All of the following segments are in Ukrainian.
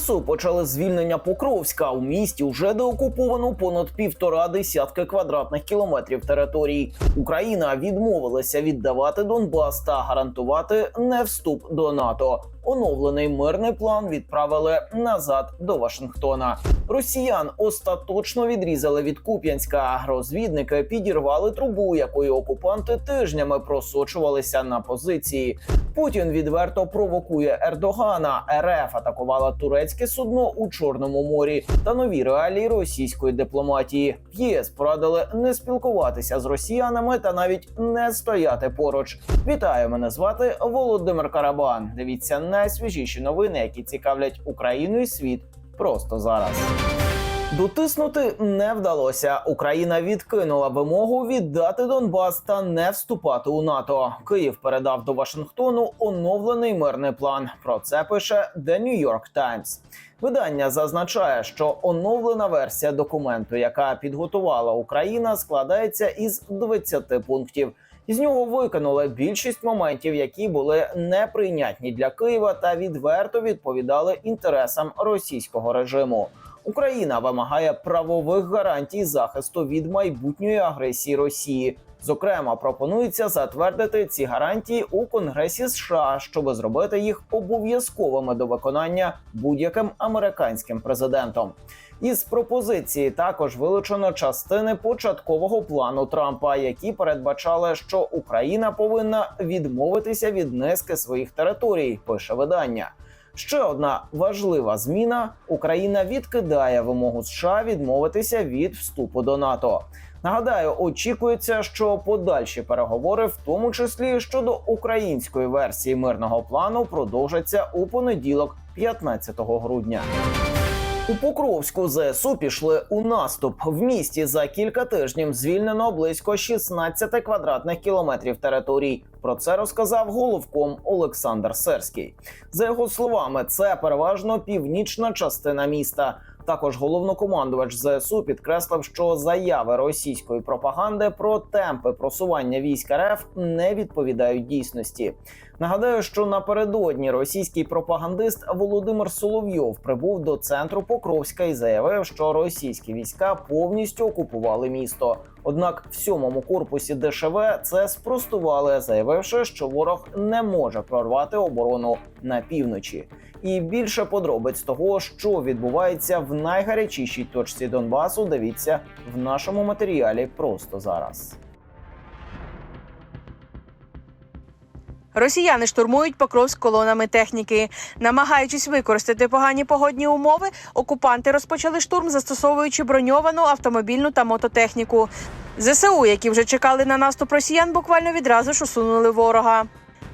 ЗСУ почали звільнення Покровська. У місті вже деокуповано понад півтора десятки квадратних кілометрів територій. Україна відмовилася віддавати Донбас та гарантувати не вступ до НАТО. Оновлений мирний план відправили назад до Вашингтона. Росіян остаточно відрізали від Куп'янська. Розвідники підірвали трубу, якою окупанти тижнями просочувалися на позиції. Путін відверто провокує Ердогана. РФ атакувала турецьке судно у Чорному морі та нові реалії російської дипломатії. ЄС порадили не спілкуватися з росіянами та навіть не стояти поруч. Вітаю, мене звати Володимир Карабан. Дивіться найсвіжіші новини, які цікавлять Україну і світ просто зараз. Дотиснути не вдалося. Україна відкинула вимогу віддати Донбас та не вступати у НАТО. Київ передав до Вашингтону оновлений мирний план. Про це пише The New York Times. Видання зазначає, що оновлена версія документу, яка підготувала Україна, складається із 20 пунктів. Із нього викинули більшість моментів, які були неприйнятні для Києва та відверто відповідали інтересам російського режиму. Україна вимагає правових гарантій захисту від майбутньої агресії Росії. Зокрема, пропонується затвердити ці гарантії у Конгресі США, щоб зробити їх обов'язковими до виконання будь-яким американським президентом. Із пропозиції також вилучено частини початкового плану Трампа, які передбачали, що Україна повинна відмовитися від низки своїх територій. Пише видання. Ще одна важлива зміна: Україна відкидає вимогу США відмовитися від вступу до НАТО. Нагадаю, очікується, що подальші переговори, в тому числі щодо української версії мирного плану, продовжаться у понеділок, 15 грудня. У Покровську ЗСУ пішли у наступ. В місті за кілька тижнів звільнено близько 16 квадратних кілометрів територій. Про це розказав головком Олександр Серський. За його словами, це переважно північна частина міста. Також головнокомандувач ЗСУ підкреслив, що заяви російської пропаганди про темпи просування військ РФ не відповідають дійсності. Нагадаю, що напередодні російський пропагандист Володимир Соловйов прибув до центру Покровська і заявив, що російські війська повністю окупували місто. Однак в сьомому корпусі ДШВ це спростували, заявивши, що ворог не може прорвати оборону на півночі. І більше подробиць того, що відбувається в найгарячішій точці Донбасу, дивіться в нашому матеріалі просто зараз. Росіяни штурмують Покровськ колонами техніки. Намагаючись використати погані погодні умови, окупанти розпочали штурм, застосовуючи броньовану автомобільну та мототехніку. ЗСУ, які вже чекали на наступ росіян, буквально відразу ж усунули ворога.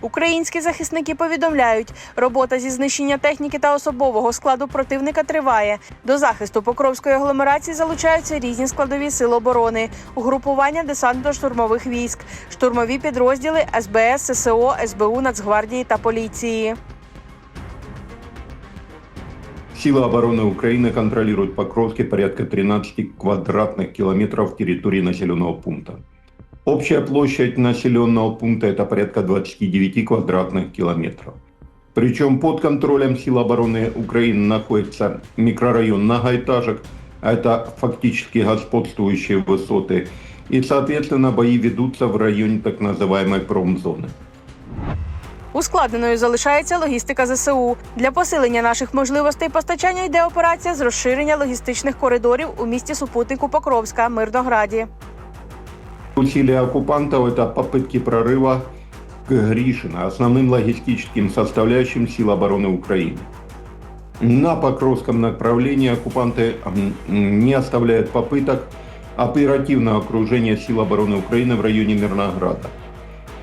Українські захисники повідомляють, робота зі знищення техніки та особового складу противника триває. До захисту Покровської агломерації залучаються різні складові сил оборони, угрупування десантно-штурмових військ, штурмові підрозділи СБС, ССО, СБУ, Нацгвардії та поліції. Силы обороны Украины контролируют Покровске порядка 13 квадратных километров территории населенного пункта. Общая площадь населенного пункта это порядка 29 квадратных километров. Причем под контролем сил обороны Украины находится микрорайон многоэтажек, а это фактически господствующие высоты. И, соответственно, бои ведутся в районе так называемой промзоны. Ускладненою залишається логістика ЗСУ. Для посилення наших можливостей постачання йде операція з розширення логістичних коридорів у місті супутнику Покровська, Мирнограді. Усилия оккупантов – это попытки прорыва к Гришино, основным логистическим составляющим сил обороны Украины. На Покровском направлении оккупанты не оставляют попыток оперативного окружения сил обороны Украины в районе Мирнограда.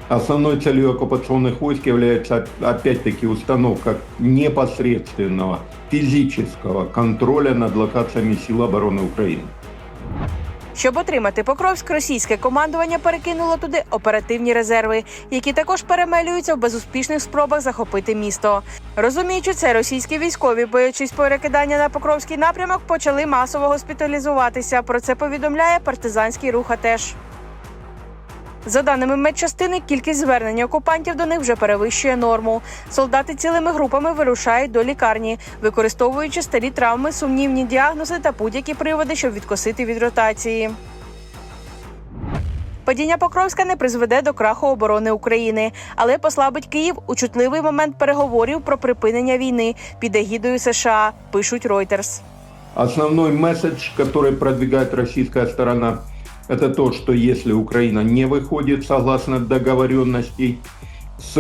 Основной целью оккупационных войск является опять-таки установка непосредственного физического контроля над локациями сил обороны Украины. Щоб отримати Покровськ, російське командування перекинуло туди оперативні резерви, які також перемелюються в безуспішних спробах захопити місто. Розуміючи це, російські військові, боячись перекидання на Покровський напрямок, почали масово госпіталізуватися. Про це повідомляє партизанський рух АТЕШ. За даними медчастини, кількість звернень окупантів до них вже перевищує норму. Солдати цілими групами вирушають до лікарні, використовуючи старі травми, сумнівні діагнози та будь-які приводи, щоб відкосити від ротації. Падіння Покровська не призведе до краху оборони України, але послабить Київ у чутливий момент переговорів про припинення війни під егідою США. Пишуть Reuters. Основной месседж, который продвигает российская сторона, это то, что если Украина не выходит согласно договоренностей с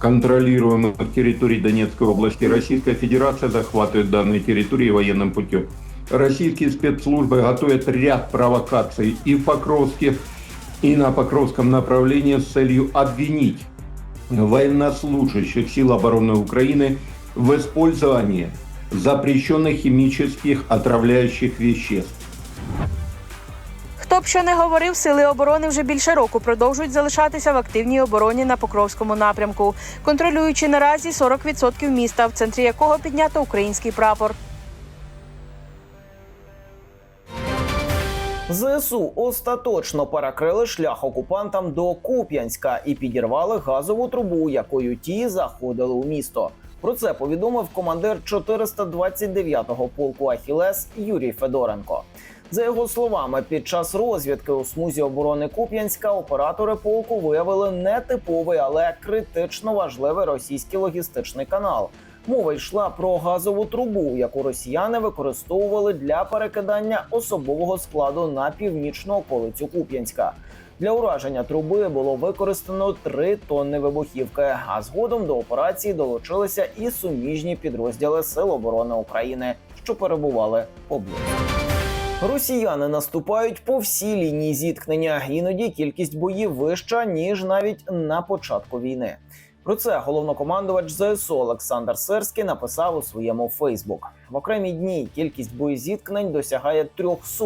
контролируемых территорий Донецкой области, Российская Федерация захватывает данные территории военным путем. Российские спецслужбы готовят ряд провокаций и в Покровске, и на Покровском направлении с целью обвинить военнослужащих сил обороны Украины в использовании запрещенных химических отравляющих веществ. Хто б що не говорив, сили оборони вже більше року продовжують залишатися в активній обороні на Покровському напрямку, контролюючи наразі 40% міста, в центрі якого піднято український прапор. ЗСУ остаточно перекрили шлях окупантам до Куп'янська і підірвали газову трубу, якою ті заходили у місто. Про це повідомив командир 429-го полку Ахілес Юрій Федоренко. За його словами, під час розвідки у смузі оборони Куп'янська оператори полку виявили нетиповий, але критично важливий російський логістичний канал. Мова йшла про газову трубу, яку росіяни використовували для перекидання особового складу на північну околицю Куп'янська. Для ураження труби було використано 3 тонни вибухівки. А згодом до операції долучилися і суміжні підрозділи Сил оборони України, що перебували поблизу. Росіяни наступають по всій лінії зіткнення. Іноді кількість боїв вища ніж навіть на початку війни. Про це головнокомандувач ЗСУ Олександр Сирський написав у своєму Фейсбук. В окремі дні кількість боєзіткнень досягає 300.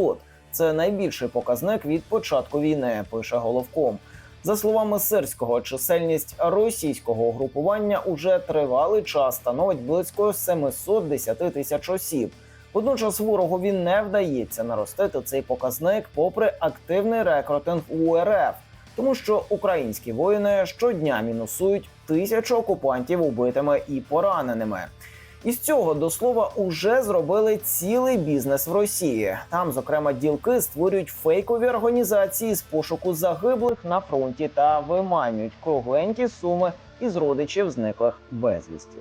Це найбільший показник від початку війни. Пише головком. За словами Сирського, чисельність російського угрупування уже тривалий час становить близько 710 тисяч осіб. Водночас ворогові не вдається наростити цей показник, попри активний рекрутинг РФ, тому що українські воїни щодня мінусують тисячу окупантів убитими і пораненими. Із цього до слова уже зробили цілий бізнес в Росії. Там, зокрема, ділки створюють фейкові організації з пошуку загиблих на фронті та виманюють кругленькі суми із родичів зниклих безвісті.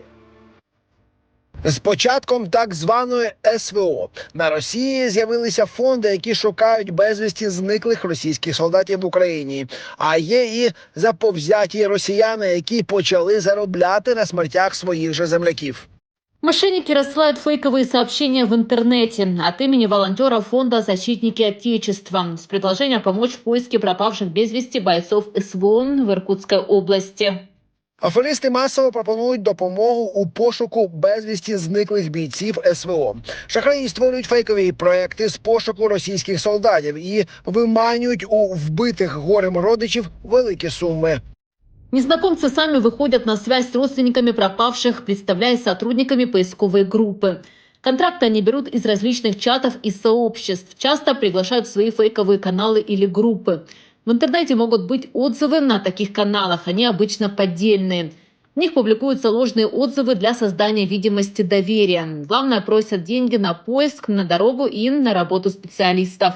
З початком так званої СВО на Росії з'явилися фонди, які шукають безвісті зниклих російських солдатів в Україні. А є і заповзяті росіяни, які почали заробляти на смертях своїх же земляків. Мошенники рассылают фейковые сообщения в интернете от имени волонтеров фонда «Защитники Отечества» с предложением помочь в поиске пропавших без вести бойцов СВО в Иркутской области. Аферисти масово пропонують допомогу у пошуку безвісті зниклих бійців СВО. Шахраї створюють фейкові проекти з пошуку російських солдатів і виманюють у вбитих горем родичів великі суми. Незнакомцы сами выходят на связь с родственниками пропавших, представляясь сотрудниками поисковой группы. Контракты они берут из различных чатов и сообществ, часто приглашают в свои фейковые каналы или группы. В интернете могут быть отзывы на таких каналах, они обычно поддельные. В них публикуются ложные отзывы для создания видимости доверия. Главное, просят деньги на поиск, на дорогу и на работу специалистов.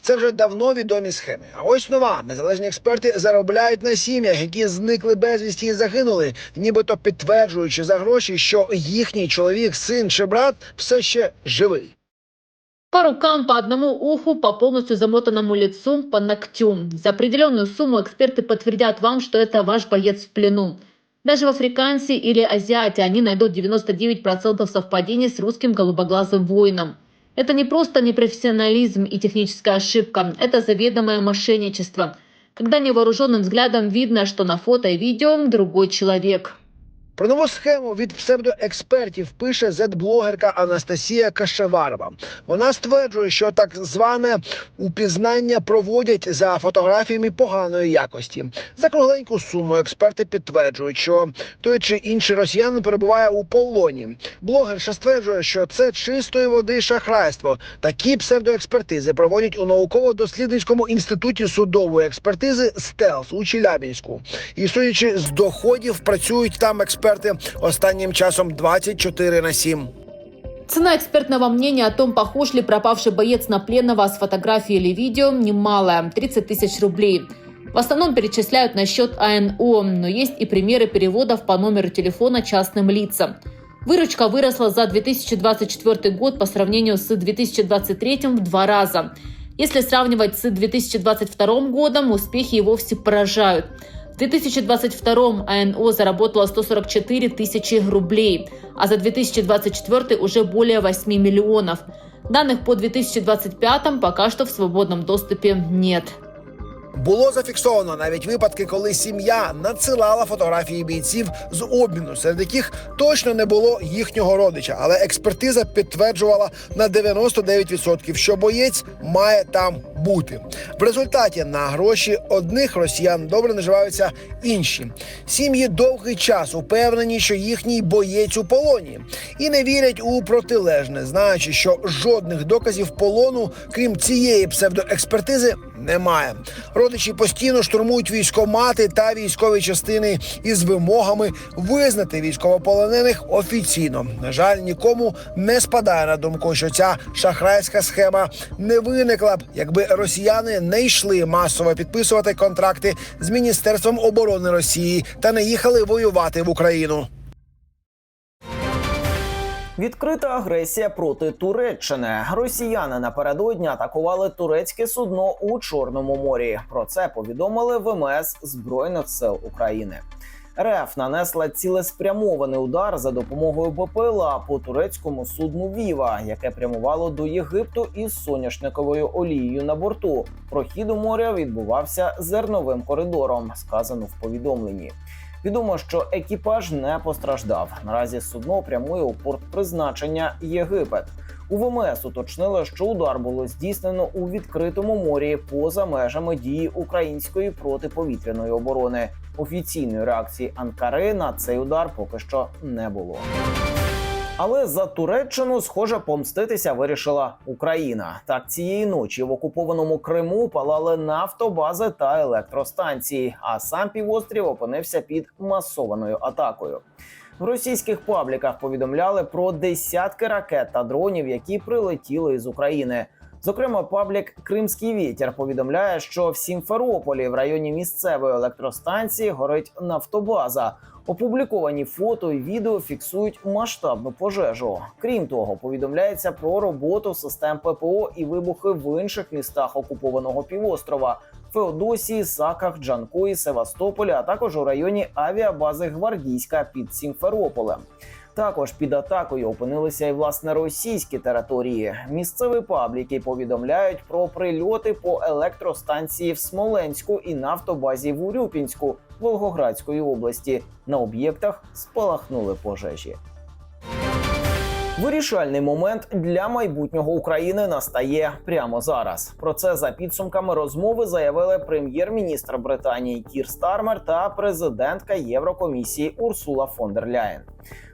Це вже давно відомі схеми. А ось нова незалежні експерти заробляють на сім'ях, які зникли безвісті і загинули, нібито підтверджуючи за гроші, що їхній чоловік, син чи брат все ще живий. По рукам, по одному уху, по полностью замотанному лицу, по ногтю. За определенную сумму эксперты подтвердят вам, что это ваш боец в плену. Даже в африкансе или азиате они найдут 99% совпадений с русским голубоглазым воином. Это не просто непрофессионализм и техническая ошибка, это заведомое мошенничество. Когда невооруженным взглядом видно, что на фото и видео другой человек. Про нову схему від псевдоекспертів пише зет-блогерка Анастасія Кашеварова. Вона стверджує, що так зване упізнання проводять за фотографіями поганої якості. За кругленьку суму експерти підтверджують, що той чи інший росіянин перебуває у полоні. Блогерша стверджує, що це чистої води шахрайство. Такі псевдоекспертизи проводять у науково-дослідницькому інституті судової експертизи СТЕЛС у Челябінську. І судячи з доходів, працюють там експерти останнім часом 24 на 7. Цена экспертного мнения о том, похож ли пропавший боец на пленного с фотографией или видео, немалая – 30 тысяч рублей. В основном перечисляют на счет АНО, но есть и примеры переводов по номеру телефона частным лицам. Выручка выросла за 2024 год по сравнению с 2023 в два раза. Если сравнивать с 2022 годом, успехи и вовсе поражают. В 2022 АНО заработала 144 тысячи рублей, а за 2024 уже более 8 миллионов. Данных по 2025 пока что в свободном доступе нет. Було зафіксовано навіть випадки, коли сім'я надсилала фотографії бійців з обміну, серед яких точно не було їхнього родича. Але експертиза підтверджувала на 99%, що боєць має там бути. В результаті на гроші одних росіян добре наживаються інші. Сім'ї довгий час упевнені, що їхній боєць у полоні, і не вірять у протилежне, знаючи, що жодних доказів полону, крім цієї псевдоекспертизи, немає. Родичі постійно штурмують військомати та військові частини із вимогами визнати військовополонених офіційно. На жаль, нікому не спадає на думку, що ця шахрайська схема не виникла б, якби росіяни не йшли масово підписувати контракти з міністерством оборони Росії та не їхали воювати в Україну. Відкрита агресія проти Туреччини. Росіяни напередодні атакували турецьке судно у Чорному морі. Про це повідомили ВМС Збройних сил України. РФ нанесла цілеспрямований удар за допомогою БПЛА по турецькому судну Віва, яке прямувало до Єгипту із соняшниковою олією на борту. Прохід у моря відбувався зерновим коридором, сказано в повідомленні. Відомо, що екіпаж не постраждав. Наразі судно прямує у порт призначення Єгипет. У ВМС уточнили, що удар було здійснено у відкритому морі поза межами дії української протиповітряної оборони. Офіційної реакції Анкари на цей удар поки що не було. Але за Туреччину, схоже, помститися вирішила Україна. Так цієї ночі в окупованому Криму палали нафтобази та електростанції, а сам півострів опинився під масованою атакою. В російських пабліках повідомляли про десятки ракет та дронів, які прилетіли із України. Зокрема, паблік Кримський вітер повідомляє, що в Сімферополі в районі місцевої електростанції горить нафтобаза. Опубліковані фото і відео фіксують масштабну пожежу. Крім того, повідомляється про роботу систем ППО і вибухи в інших містах окупованого півострова Феодосії, Саках, Джанкої, Севастополі, а також у районі авіабази Гвардійська під Сімферополем. Також під атакою опинилися і власне російські території. Місцеві пабліки повідомляють про прильоти по електростанції в Смоленську і нафтобазі в Урюпінську Волгоградської області. На об'єктах спалахнули пожежі. Вирішальний момент для майбутнього України настає прямо зараз. Про це за підсумками розмови заявили прем'єр-міністр Британії Кір Стармер та президентка Єврокомісії Урсула фон дер Ляєн.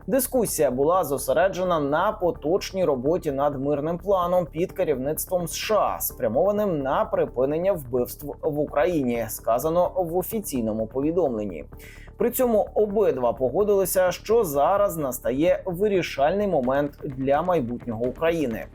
Дискусія була зосереджена на поточній роботі над мирним планом під керівництвом США, спрямованим на припинення вбивств в Україні, сказано в офіційному повідомленні. При цьому обидва погодилися, що зараз настає вирішальний момент для майбутнього України.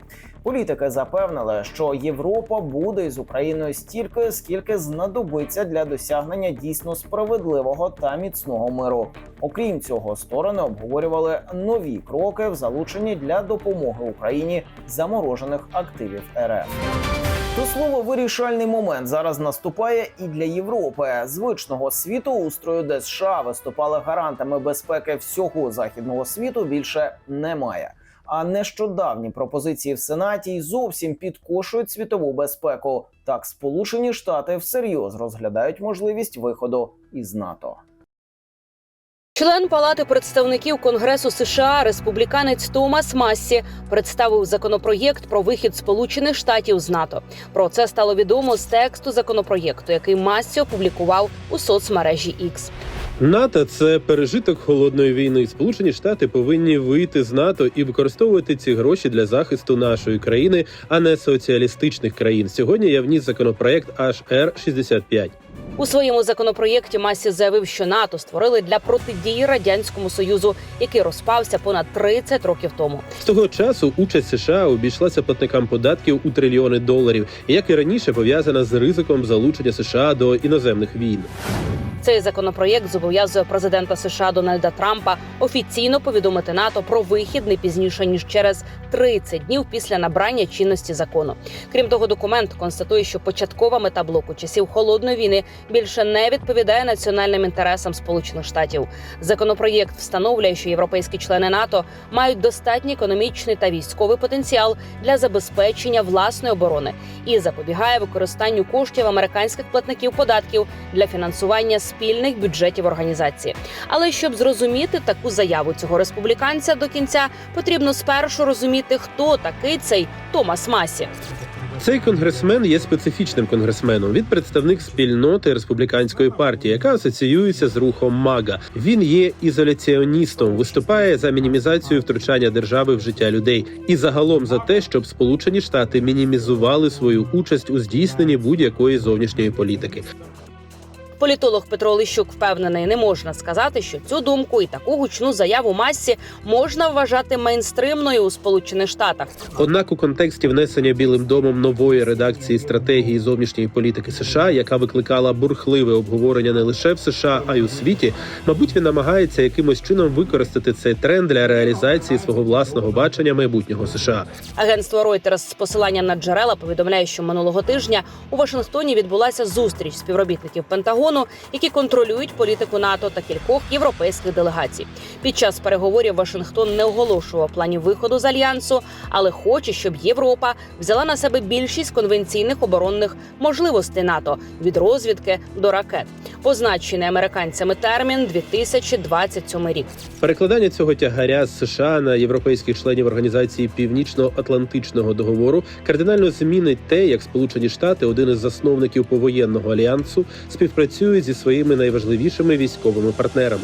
Політики запевнили, що Європа буде із Україною стільки, скільки знадобиться для досягнення дійсно справедливого та міцного миру. Окрім цього, сторони обговорювали нові кроки в залученні для допомоги Україні заморожених активів РФ. До слова, вирішальний момент зараз наступає і для Європи. Звичного світоустрою, де США виступали гарантами безпеки всього західного світу, більше немає. А нещодавні пропозиції в Сенаті й зовсім підкошують світову безпеку. Так, Сполучені Штати всерйоз розглядають можливість виходу із НАТО. Член Палати представників Конгресу США республіканець Томас Массі представив законопроєкт про вихід Сполучених Штатів з НАТО. Про це стало відомо з тексту законопроєкту, який Массі опублікував у соцмережі X. НАТО це пережиток холодної війни. Сполучені Штати повинні вийти з НАТО і використовувати ці гроші для захисту нашої країни, а не соціалістичних країн. Сьогодні я вніс законопроект HR 65 У своєму законопроєкті Масі заявив, що НАТО створили для протидії радянському союзу, який розпався понад 30 років тому. З того часу участь США обійшлася платникам податків у трильйони доларів, як і раніше пов'язана з ризиком залучення США до іноземних війн. Цей законопроєкт зобов'язує президента США Дональда Трампа офіційно повідомити НАТО про вихід не пізніше ніж через 30 днів після набрання чинності закону. Крім того, документ констатує, що початкова мета блоку часів холодної війни більше не відповідає національним інтересам Сполучених Штатів. Законопроєкт встановлює, що європейські члени НАТО мають достатній економічний та військовий потенціал для забезпечення власної оборони і запобігає використанню коштів американських платників податків для фінансування спільних бюджетів організації. Але щоб зрозуміти таку заяву цього республіканця до кінця, потрібно спершу розуміти, хто такий цей Томас Масі. Цей конгресмен є специфічним конгресменом. Він представник спільноти республіканської партії, яка асоціюється з рухом МАГА. Він є ізоляціоністом, виступає за мінімізацію втручання держави в життя людей і загалом за те, щоб Сполучені Штати мінімізували свою участь у здійсненні будь-якої зовнішньої політики. Політолог Петро Лищук впевнений, не можна сказати, що цю думку і таку гучну заяву масі можна вважати мейнстримною у Сполучених Штатах. Однак у контексті внесення Білим домом нової редакції стратегії зовнішньої політики США, яка викликала бурхливе обговорення не лише в США, а й у світі, мабуть, він намагається якимось чином використати цей тренд для реалізації свого власного бачення майбутнього США. Агентство Reuters з посиланням на джерела повідомляє, що минулого тижня у Вашингтоні відбулася зустріч співробітників Пентагону, які контролюють політику НАТО та кількох європейських делегацій. Під час переговорів Вашингтон не оголошував планів виходу з альянсу, але хоче, щоб Європа взяла на себе більшість конвенційних оборонних можливостей НАТО від розвідки до ракет. Позначений американцями термін 2027 рік. Перекладання цього тягаря з США на європейських членів організації Північно-Атлантичного договору кардинально змінить те, як Сполучені Штати, один із засновників повоєнного альянсу, співпрацюють зі своїми найважливішими військовими партнерами.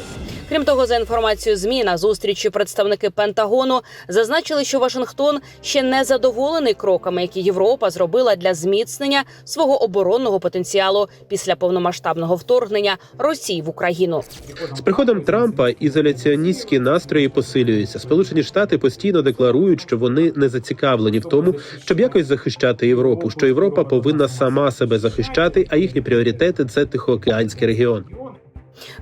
Крім того, за інформацією ЗМІ на зустрічі представники Пентагону зазначили, що Вашингтон ще не задоволений кроками, які Європа зробила для зміцнення свого оборонного потенціалу після повномасштабного вторгнення Росії в Україну. З приходом Трампа ізоляціоністські настрої посилюються. Сполучені Штати постійно декларують, що вони не зацікавлені в тому, щоб якось захищати Європу. Що Європа повинна сама себе захищати, а їхні пріоритети це Тихоокеанський регіон.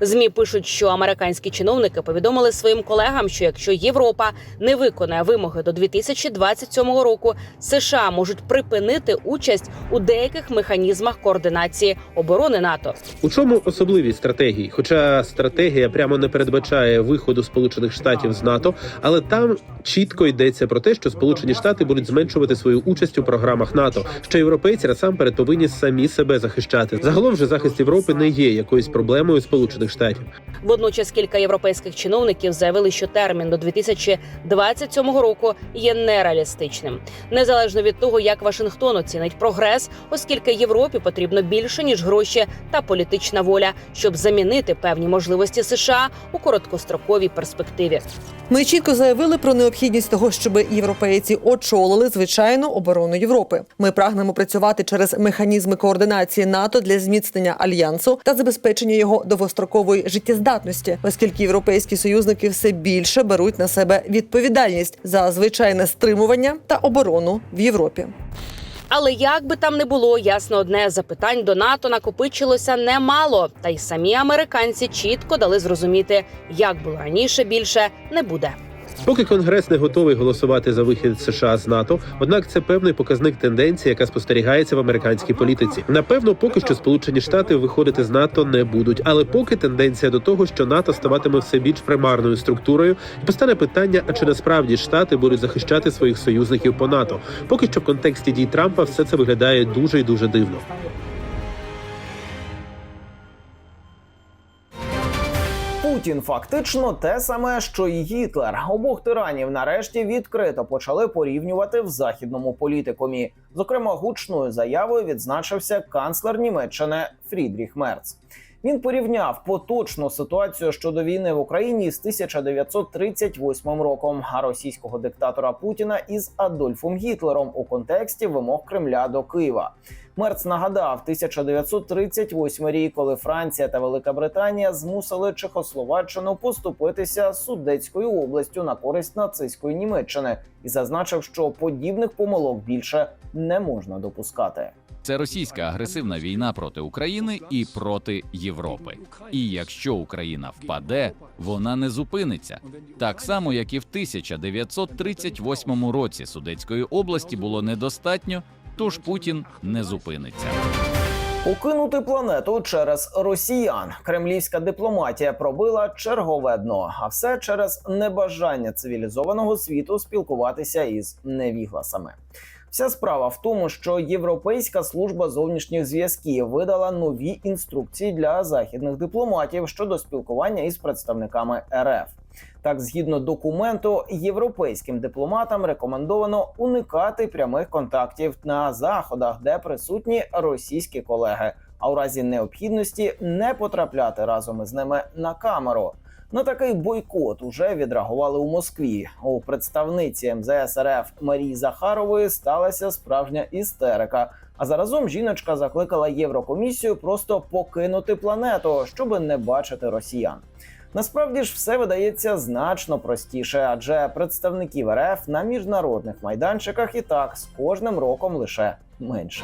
Змі пишуть, що американські чиновники повідомили своїм колегам, що якщо Європа не виконає вимоги до 2027 року, США можуть припинити участь у деяких механізмах координації оборони НАТО. У чому особливість стратегії? Хоча стратегія прямо не передбачає виходу Сполучених Штатів з НАТО, але там чітко йдеться про те, що Сполучені Штати будуть зменшувати свою участь у програмах НАТО. Що європейці насамперед повинні самі себе захищати. Загалом же захист Європи не є якоюсь проблемою Сполучених Штатів. Водночас кілька європейських чиновників заявили, що термін до 2027 року є нереалістичним, незалежно від того, як Вашингтон оцінить прогрес, оскільки Європі потрібно більше ніж гроші та політична воля, щоб замінити певні можливості США у короткостроковій перспективі. Ми чітко заявили про необхідність того, щоб європейці очолили звичайну оборону Європи. Ми прагнемо працювати через механізми координації НАТО для зміцнення альянсу та забезпечення його довгострокової життєздатності, оскільки європейські союзники все більше беруть на себе відповідальність за звичайне стримування та оборону в Європі. Але як би там не було, ясно одне запитань до НАТО накопичилося немало. Та й самі американці чітко дали зрозуміти, як було раніше, більше не буде. Поки Конгрес не готовий голосувати за вихід США з НАТО, однак це певний показник тенденції, яка спостерігається в американській політиці. Напевно, поки що Сполучені Штати виходити з НАТО не будуть, але поки тенденція до того, що НАТО ставатиме все більш примарною структурою, і постане питання: а чи насправді штати будуть захищати своїх союзників по НАТО? Поки що в контексті дій Трампа все це виглядає дуже і дуже дивно. Путін фактично те саме, що і Гітлер. Обох тиранів нарешті відкрито почали порівнювати в західному політикумі. Зокрема, гучною заявою відзначився канцлер Німеччини Фрідріх Мерц. Він порівняв поточну ситуацію щодо війни в Україні з 1938 роком, а російського диктатора Путіна із Адольфом Гітлером у контексті вимог Кремля до Києва. Мерц нагадав 1938 рік, коли Франція та Велика Британія змусили Чехословаччину поступитися Судетською областю на користь нацистської Німеччини, і зазначив, що подібних помилок більше не можна допускати. Це російська агресивна війна проти України і проти Європи. І якщо Україна впаде, вона не зупиниться. Так само, як і в 1938 році Судетської області було недостатньо, тож Путін не зупиниться. Покинути планету через росіян. Кремлівська дипломатія пробила чергове дно, а все через небажання цивілізованого світу спілкуватися із невігласами. Вся справа в тому, що Європейська служба зовнішніх зв'язків видала нові інструкції для західних дипломатів щодо спілкування із представниками РФ. Так, згідно документу, європейським дипломатам рекомендовано уникати прямих контактів на заходах, де присутні російські колеги, а у разі необхідності не потрапляти разом із ними на камеру. На такий бойкот уже відреагували у Москві. У представниці МЗС РФ Марії Захарової сталася справжня істерика. А заразом жіночка закликала Єврокомісію просто покинути планету, щоб не бачити росіян. Насправді ж все видається значно простіше, адже представників РФ на міжнародних майданчиках і так з кожним роком лише менше.